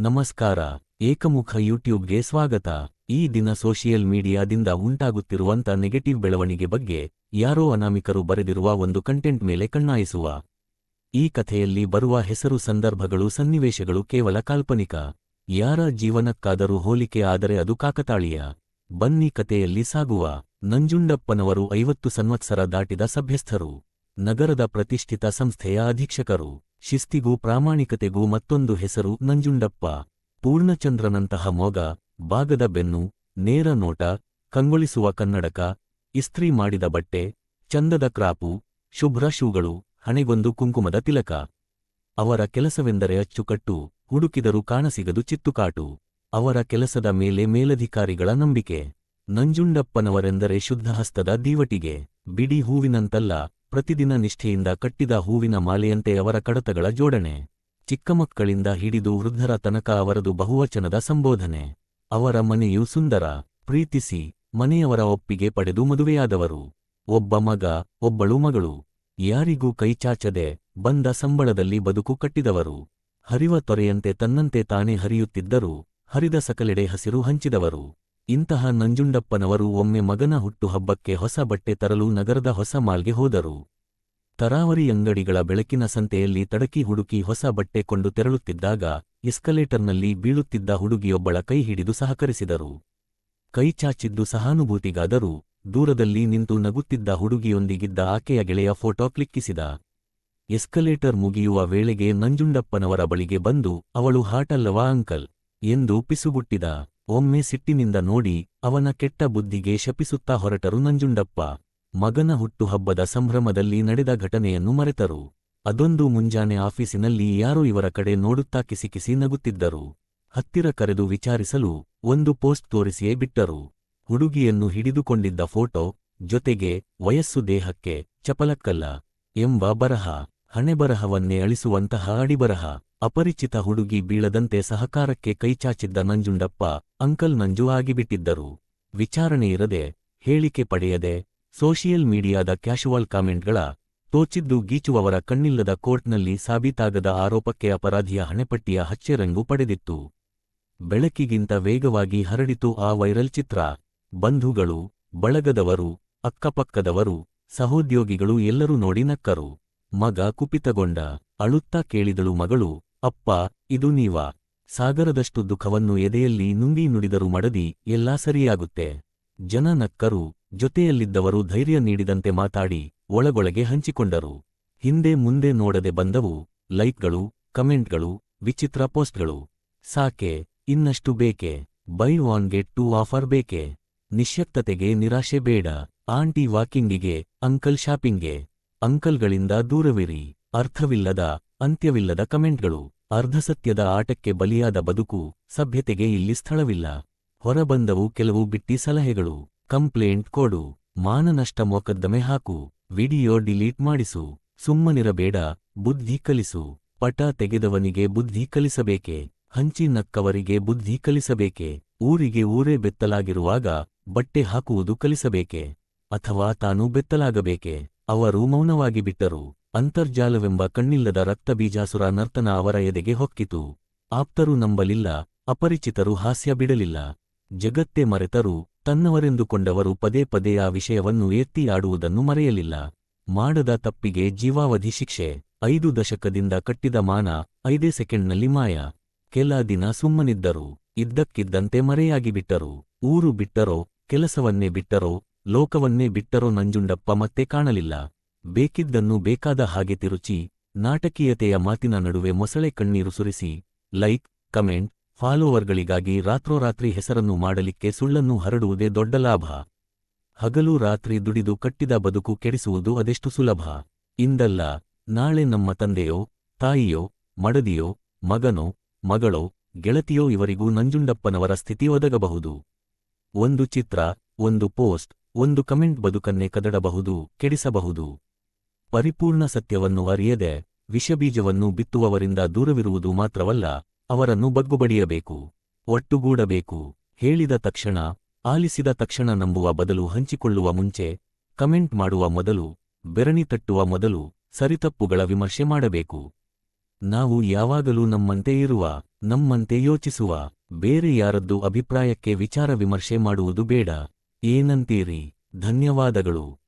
ನಮಸ್ಕಾರ, ಏಕಮುಖ ಯೂಟ್ಯೂಬ್ಗೆ ಸ್ವಾಗತ. ಈ ದಿನ ಸೋಷಿಯಲ್ ಮೀಡಿಯಾದಿಂದ ಉಂಟಾಗುತ್ತಿರುವಂಥ ನೆಗೆಟಿವ್ ಬೆಳವಣಿಗೆ ಬಗ್ಗೆ ಯಾರೋ ಅನಾಮಿಕರು ಬರೆದಿರುವ ಒಂದು ಕಂಟೆಂಟ್ ಮೇಲೆ ಕಣ್ಣಾಯಿಸುವ. ಈ ಕಥೆಯಲ್ಲಿ ಬರುವ ಹೆಸರು ಸಂದರ್ಭಗಳು ಸನ್ನಿವೇಶಗಳು ಕೇವಲ ಕಾಲ್ಪನಿಕ. ಯಾರ ಜೀವನಕ್ಕಾದರೂ ಹೋಲಿಕೆ ಆದರೆ ಅದು ಕಾಕತಾಳೀಯ. ಬನ್ನಿ ಕಥೆಯಲ್ಲಿ ಸಾಗುವ. ನಂಜುಂಡಪ್ಪನವರು ಐವತ್ತು ಸಂವತ್ಸರ ದಾಟಿದ ಸಭ್ಯಸ್ಥರು. ನಗರದ ಪ್ರತಿಷ್ಠಿತ ಸಂಸ್ಥೆಯ ಅಧೀಕ್ಷಕರು. ಶಿಸ್ತಿಗೂ ಪ್ರಾಮಾಣಿಕತೆಗೂ ಮತ್ತೊಂದು ಹೆಸರು ನಂಜುಂಡಪ್ಪ. ಪೂರ್ಣಚಂದ್ರನಂತಹ ಮೊಗ ಬಾಗದ ಬೆನ್ನು, ನೇರ ನೋಟ, ಕಂಗೊಳಿಸುವ ಕನ್ನಡಕ, ಇಸ್ತ್ರಿ ಮಾಡಿದ ಬಟ್ಟೆ, ಚಂದದ ಕ್ರಾಪು, ಶುಭ್ರ ಶೂಗಳು, ಹಣೆಗೊಂದು ಕುಂಕುಮದ ತಿಲಕ. ಅವರ ಕೆಲಸವೆಂದರೆ ಅಚ್ಚುಕಟ್ಟು, ಹುಡುಕಿದರೂ ಕಾಣಸಿಗದು ಚಿತ್ತುಕಾಟು. ಅವರ ಕೆಲಸದ ಮೇಲೆ ಮೇಲಧಿಕಾರಿಗಳ ನಂಬಿಕೆ. ನಂಜುಂಡಪ್ಪನವರೆಂದರೆ ಶುದ್ಧಹಸ್ತದ ದೀವಟಿಗೆ, ಬಿಡಿ ಹೂವಿನಂತಲ್ಲ. ಪ್ರತಿದಿನ ನಿಷ್ಠೆಯಿಂದ ಕಟ್ಟಿದ ಹೂವಿನ ಮಾಲೆಯಂತೆ ಅವರ ಕಡತಗಳ ಜೋಡಣೆ. ಚಿಕ್ಕ ಮಕ್ಕಳಿಂದ ಹಿಡಿದು ವೃದ್ಧರ ತನಕ ಅವರದು ಬಹುವಚನದ ಸಂಬೋಧನೆ. ಅವರ ಮನೆಯು ಸುಂದರ, ಪ್ರೀತಿಸಿ, ಮನೆಯವರ ಒಪ್ಪಿಗೆ ಪಡೆದು ಮದುವೆಯಾದವರು. ಒಬ್ಬ ಮಗ, ಒಬ್ಬಳು ಮಗಳು. ಯಾರಿಗೂ ಕೈಚಾಚದೆ ಬಂದ ಸಂಬಳದಲ್ಲಿ ಬದುಕು ಕಟ್ಟಿದವರು. ಹರಿವ ತೊರೆಯಂತೆ ತನ್ನಂತೆ ತಾನೇ ಹರಿಯುತ್ತಿದ್ದರು, ಹರಿದ ಸಕಲೆಡೆ ಹಸಿರು ಹಂಚಿದವರು. ಇಂತಹ ನಂಜುಂಡಪ್ಪನವರು ಒಮ್ಮೆ ಮಗನ ಹುಟ್ಟುಹಬ್ಬಕ್ಕೆ ಹೊಸ ಬಟ್ಟೆ ತರಲು ನಗರದ ಹೊಸ ಮಾಲ್ಗೆ ಹೋದರು. ತರಾವರಿ ಅಂಗಡಿಗಳ ಬೆಳಕಿನ ಸಂತೆಯಲ್ಲಿ ತಡಕಿ ಹುಡುಕಿ ಹೊಸ ಬಟ್ಟೆ ಕೊಂಡು ತೆರಳುತ್ತಿದ್ದಾಗ, ಎಸ್ಕಲೇಟರ್ನಲ್ಲಿ ಬೀಳುತ್ತಿದ್ದ ಹುಡುಗಿಯೊಬ್ಬಳ ಕೈ ಹಿಡಿದು ಸಹಕರಿಸಿದರು. ಕೈಚಾಚಿದ್ದು ಸಹಾನುಭೂತಿಗಾದರೂ, ದೂರದಲ್ಲಿ ನಿಂತು ನಗುತ್ತಿದ್ದ ಹುಡುಗಿಯೊಂದಿಗಿದ್ದ ಆಕೆಯ ಗೆಳೆಯ ಫೋಟೋ ಕ್ಲಿಕ್ಕಿಸಿದ. ಎಸ್ಕಲೇಟರ್ ಮುಗಿಯುವ ವೇಳೆಗೆ ನಂಜುಂಡಪ್ಪನವರ ಬಳಿಗೆ ಬಂದು, ಅವಳು ಹಾಟಲ್ಲವಾ ಅಂಕಲ್? ಎಂದು ಪಿಸುಗುಟ್ಟಿದ. ಒಮ್ಮೆ ಸಿಟ್ಟಿನಿಂದ ನೋಡಿ ಅವನ ಕೆಟ್ಟ ಬುದ್ಧಿಗೆ ಶಪಿಸುತ್ತಾ ಹೊರಟರು ನಂಜುಂಡಪ್ಪ. ಮಗನ ಹುಟ್ಟುಹಬ್ಬದ ಸಂಭ್ರಮದಲ್ಲಿ ನಡೆದ ಘಟನೆಯನ್ನು ಮರೆತರು. ಅದೊಂದು ಮುಂಜಾನೆ ಆಫೀಸಿನಲ್ಲಿ ಯಾರೋ ಇವರ ಕಡೆ ನೋಡುತ್ತಾ ಕಿಸಿಕಿಸಿ ನಗುತ್ತಿದ್ದರು. ಹತ್ತಿರ ಕರೆದು ವಿಚಾರಿಸಲು ಒಂದು ಪೋಸ್ಟ್ ತೋರಿಸಿಯೇ ಬಿಟ್ಟರು. ಹುಡುಗಿಯನ್ನು ಹಿಡಿದುಕೊಂಡಿದ್ದ ಫೋಟೋ ಜೊತೆಗೆ ವಯಸ್ಸು ದೇಹಕ್ಕೆ ಚಪಲಕ್ಕಲ್ಲ ಎಂಬ ಬರಹ. ಹಣೆಬರಹವನ್ನೇ ಅಳಿಸುವಂತಹ ಅಡಿಬರಹ, ಅಪರಿಚಿತ ಹುಡುಗಿ ಬೀಳದಂತೆ ಸಹಕಾರಕ್ಕೆ ಕೈಚಾಚಿದ್ದ ನಂಜುಂಡಪ್ಪ ಅಂಕಲ್ ನಂಜು ಆಗಿಬಿಟ್ಟಿದ್ದರು. ವಿಚಾರಣೆ ಇರದೆ, ಹೇಳಿಕೆ ಪಡೆಯದೆ, ಸೋಷಿಯಲ್ ಮೀಡಿಯಾದ ಕ್ಯಾಶುವಲ್ ಕಾಮೆಂಟ್ಗಳ ತೋಚಿದ್ದು ಗೀಚುವವರ ಕಣ್ಣಿಲ್ಲದ ಕೋರ್ಟ್ನಲ್ಲಿ ಸಾಬೀತಾಗದ ಆರೋಪಕ್ಕೆ ಅಪರಾಧಿಯ ಹಣೆಪಟ್ಟಿಯ ಹಚ್ಚೆರಂಗು ಪಡೆದಿತ್ತು. ಬೆಳಕಿಗಿಂತ ವೇಗವಾಗಿ ಹರಡಿತು ಆ ವೈರಲ್ ಚಿತ್ರ. ಬಂಧುಗಳು, ಬಳಗದವರು, ಅಕ್ಕಪಕ್ಕದವರು, ಸಹೋದ್ಯೋಗಿಗಳು ಎಲ್ಲರೂ ನೋಡಿ ನಕ್ಕರು. ಮಗ ಕುಪಿತಗೊಂಡ ಅಳುತ್ತಾ ಕೇಳಿದಳು ಮಗಳು, ಅಪ್ಪ, ಇದು ನೀವಾ? ಸಾಗರದಷ್ಟು ದುಃಖವನ್ನು ಎದೆಯಲ್ಲಿ ನುಂಗಿ ನುಡಿದರು ಮಡದಿ ಎಲ್ಲಾ ಸರಿಯಾಗುತ್ತೆ. ಜನ ನಕ್ಕರು, ಜೊತೆಯಲ್ಲಿದ್ದವರು ಧೈರ್ಯ ನೀಡಿದಂತೆ ಮಾತಾಡಿ ಒಳಗೊಳಗೆ ಹಂಚಿಕೊಂಡರು. ಹಿಂದೆ ಮುಂದೆ ನೋಡದೆ ಬಂದವು ಲೈಕ್ಗಳು, ಕಮೆಂಟ್ಗಳು, ವಿಚಿತ್ರ ಪೋಸ್ಟ್ಗಳು. ಸಾಕೆ, ಇನ್ನಷ್ಟು ಬೇಕೆ? Buy one get two offer ಬೇಕೆ? ನಿಶ್ಯಕ್ತತೆಗೆ ನಿರಾಶೆ ಬೇಡ. Aunty ವಾಕಿಂಗಿಗೆ, uncle ಶಾಪಿಂಗ್ಗೆ. ಅಂಕಲ್ಗಳಿಂದ ದೂರವಿರಿ, ಅರ್ಥವಿಲ್ಲದ, ಅಂತ್ಯವಿಲ್ಲದ ಕಮೆಂಟ್ಗಳು, ಅರ್ಧಸತ್ಯದ ಆಟಕ್ಕೆ ಬಲಿಯಾದ ಬದುಕು, ಸಭ್ಯತೆಗೆ ಇಲ್ಲಿ ಸ್ಥಳವಿಲ್ಲ. ಹೊರಬಂದವು ಕೆಲವು ಬಿಟ್ಟಿ ಸಲಹೆಗಳು. ಕಂಪ್ಲೇಂಟ್ ಕೊಡು, ಮಾನನಷ್ಟ ಮೊಕದ್ದಮೆ ಹಾಕು, ವಿಡಿಯೋ ಡಿಲೀಟ್ ಮಾಡಿಸು, ಸುಮ್ಮನಿರಬೇಡ, ಬುದ್ಧಿ ಕಲಿಸು, ಪಟ ತೆಗೆದವನಿಗೆ ಬುದ್ಧಿ ಕಲಿಸಬೇಕೆ, ಹಂಚಿ ನಕ್ಕವರಿಗೆ ಬುದ್ಧಿ ಕಲಿಸಬೇಕೆ, ಊರಿಗೆ ಊರೇ ಬೆತ್ತಲಾಗಿರುವಾಗ ಬಟ್ಟೆ ಹಾಕುವುದು ಕಲಿಸಬೇಕೆ, ಅಥವಾ ತಾನು ಬೆತ್ತಲಾಗಬೇಕೆ. ಅವರು ಮೌನವಾಗಿ ಬಿಟ್ಟರು. ಅಂತರ್ಜಾಲವೆಂಬ ಕಣ್ಣಿಲ್ಲದ ರಕ್ತ ಬೀಜಾಸುರ ನರ್ತನ ಅವರ ಎದೆಗೆ ಹೊಕ್ಕಿತು. ಆಪ್ತರು ನಂಬಲಿಲ್ಲ, ಅಪರಿಚಿತರು ಹಾಸ್ಯ ಬಿಡಲಿಲ್ಲ. ಜಗತ್ತೇ ಮರೆತರು, ತನ್ನವರೆಂದುಕೊಂಡವರು ಪದೇ ಪದೇ ಆ ವಿಷಯವನ್ನು ಎತ್ತಿ ಆಡುವುದನ್ನು ಮರೆಯಲಿಲ್ಲ. ಮಾಡದ ತಪ್ಪಿಗೆ ಜೀವಾವಧಿ ಶಿಕ್ಷೆ, ಐದು ದಶಕದಿಂದ ಕಟ್ಟಿದ ಮಾನ, ಐದೇ ಸೆಕೆಂಡ್ನಲ್ಲಿ ಮಾಯ. ಕೆಲ ದಿನ ಸುಮ್ಮನಿದ್ದರು, ಇದ್ದಕ್ಕಿದ್ದಂತೆ ಮರೆಯಾಗಿಬಿಟ್ಟರು. ಊರು ಬಿಟ್ಟರೋ, ಕೆಲಸವನ್ನೇ ಬಿಟ್ಟರೋ ಲೋಕವನ್ನೇ ಬಿಟ್ಟರೋ ನಂಜುಂಡಪ್ಪ ಮತ್ತೆ ಕಾಣಲಿಲ್ಲ. ಬೇಕಿದ್ದನ್ನು ಬೇಕಾದ ಹಾಗೆ ತಿರುಚಿ, ನಾಟಕೀಯತೆಯ ಮಾತಿನ ನಡುವೆ ಮೊಸಳೆ ಕಣ್ಣೀರು ಸುರಿಸಿ, ಲೈಕ್, ಕಮೆಂಟ್, ಫಾಲೋವರ್ಗಳಿಗಾಗಿ ರಾತ್ರೋರಾತ್ರಿ ಹೆಸರನ್ನು ಮಾಡಲಿಕ್ಕೆ ಸುಳ್ಳನ್ನು ಹರಡುವುದೇ ದೊಡ್ಡ ಲಾಭ. ಹಗಲು ರಾತ್ರಿ ದುಡಿದು ಕಟ್ಟಿದ ಬದುಕು ಕೆಡಿಸುವುದು ಅದೆಷ್ಟು ಸುಲಭ. ಇಂದಲ್ಲ, ನಾಳೆ ನಮ್ಮ ತಂದೆಯೋ, ತಾಯಿಯೋ, ಮಡದಿಯೋ, ಮಗನೋ, ಮಗಳೋ, ಗೆಳತಿಯೋ ಇವರಿಗೂ ನಂಜುಂಡಪ್ಪನವರ ಸ್ಥಿತಿ ಒದಗಬಹುದು. ಒಂದು ಚಿತ್ರ, ಒಂದು ಪೋಸ್ಟ್. ಒಂದು ಕಮೆಂಟ್ ಬದುಕನ್ನೇ ಕದಡಬಹುದು, ಕೆಡಿಸಬಹುದು. ಪರಿಪೂರ್ಣ ಸತ್ಯವನ್ನು ಅರಿಯದೆ ವಿಷಬೀಜವನ್ನು ಬಿತ್ತುವವರಿಂದ ದೂರವಿರುವುದು ಮಾತ್ರವಲ್ಲ, ಅವರನ್ನು ಬಗ್ಗುಬಡಿಯಬೇಕು, ಒಟ್ಟುಗೂಡಬೇಕು. ಹೇಳಿದ ತಕ್ಷಣ, ಆಲಿಸಿದ ತಕ್ಷಣ ನಂಬುವ ಬದಲು ಹಂಚಿಕೊಳ್ಳುವ ಮುಂಚೆ, ಕಮೆಂಟ್ ಮಾಡುವ ಮೊದಲು, ಬೆರಣಿ ತಟ್ಟುವ ಮೊದಲು ಸರಿತಪ್ಪುಗಳ ವಿಮರ್ಶೆ ಮಾಡಬೇಕು. ನಾವು ಯಾವಾಗಲೂ ನಮ್ಮಂತೆ ಇರುವ, ನಮ್ಮಂತೆ ಯೋಚಿಸುವ, ಬೇರೆ ಯಾರದ್ದು ಅಭಿಪ್ರಾಯಕ್ಕೆ ವಿಚಾರ ವಿಮರ್ಶೆ ಮಾಡುವುದು ಬೇಡ. ಏನಂತೀರಿ? ಧನ್ಯವಾದಗಳು.